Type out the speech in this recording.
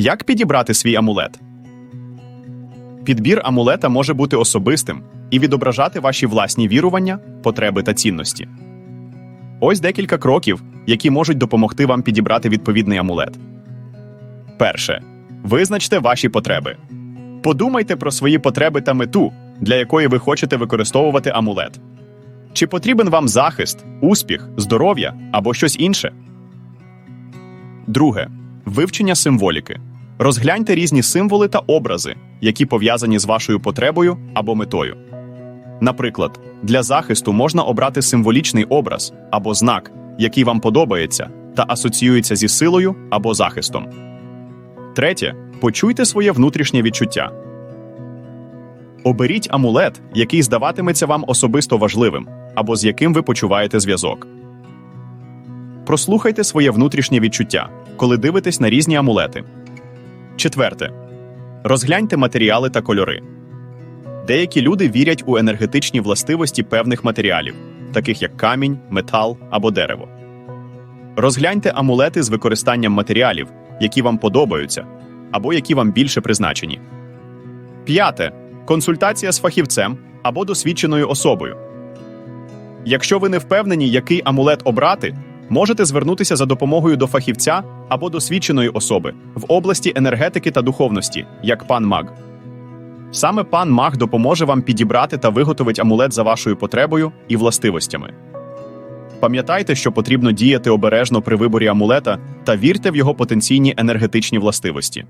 Як підібрати свій амулет? Підбір амулета може бути особистим і відображати ваші власні вірування, потреби та цінності. Ось декілька кроків, які можуть допомогти вам підібрати відповідний амулет. Перше. Визначте ваші потреби. Подумайте про свої потреби та мету, для якої ви хочете використовувати амулет. Чи потрібен вам захист, успіх, здоров'я або щось інше? Друге. Вивчення символіки. Розгляньте різні символи та образи, які пов'язані з вашою потребою або метою. Наприклад, для захисту можна обрати символічний образ або знак, який вам подобається та асоціюється зі силою або захистом. Третє. Почуйте своє внутрішнє відчуття. Оберіть амулет, який здаватиметься вам особисто важливим, або з яким ви почуваєте зв'язок. Прослухайте своє внутрішнє відчуття, коли дивитесь на різні амулети. Четверте. Розгляньте матеріали та кольори. Деякі люди вірять у енергетичні властивості певних матеріалів, таких як камінь, метал або дерево. Розгляньте амулети з використанням матеріалів, які вам подобаються, або які вам більше призначені. П'яте. Консультація з фахівцем або досвідченою особою. Якщо ви не впевнені, який амулет обрати, можете звернутися за допомогою до фахівця або досвідченої особи в області енергетики та духовності, як пан Маг. Саме пан Маг допоможе вам підібрати та виготовити амулет за вашою потребою і властивостями. Пам'ятайте, що потрібно діяти обережно при виборі амулета та вірте в його потенційні енергетичні властивості.